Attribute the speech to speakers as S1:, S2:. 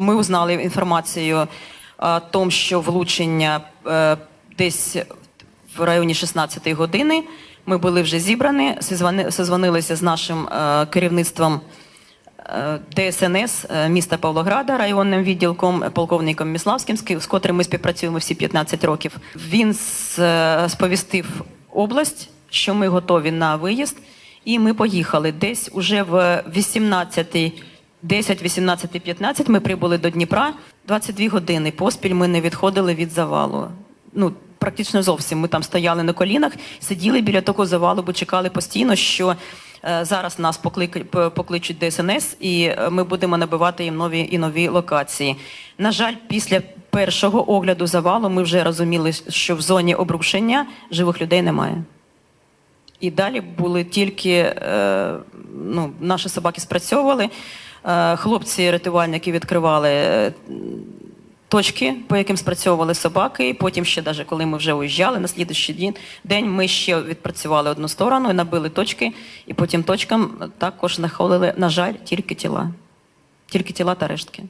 S1: Ми узнали інформацію о тому, що влучення е, десь в районі 16-ї години. Ми були вже зібрані, созвонилися з нашим е, керівництвом е, ДСНС е, міста Павлограда, районним відділком, е, полковником Міславським, з котрим ми співпрацюємо всі 15 років. Він е, сповістив область, що ми готові на виїзд, і ми поїхали. Десь уже в 18 10, 18, 15 ми прибули до Дніпра. 22 години поспіль ми не відходили від завалу. Ну, практично зовсім. Ми там стояли на колінах, сиділи біля того завалу, бо чекали постійно, що е, зараз нас поклик- покличуть ДСНС, і е, ми будемо набивати їм нові і нові локації. На жаль, після першого огляду завалу ми вже розуміли, що в зоні обрушення живих людей немає. І далі були тільки е, ну, наші собаки спрацьовували. Е, хлопці, рятувальники відкривали е, точки, по яким спрацьовували собаки. І потім, ще навіть коли ми вже уїжджали, на слідчий день, день ми ще відпрацювали одну сторону і набили точки, і потім точкам також знаходили, на жаль, тільки тіла. Тільки тіла та рештки.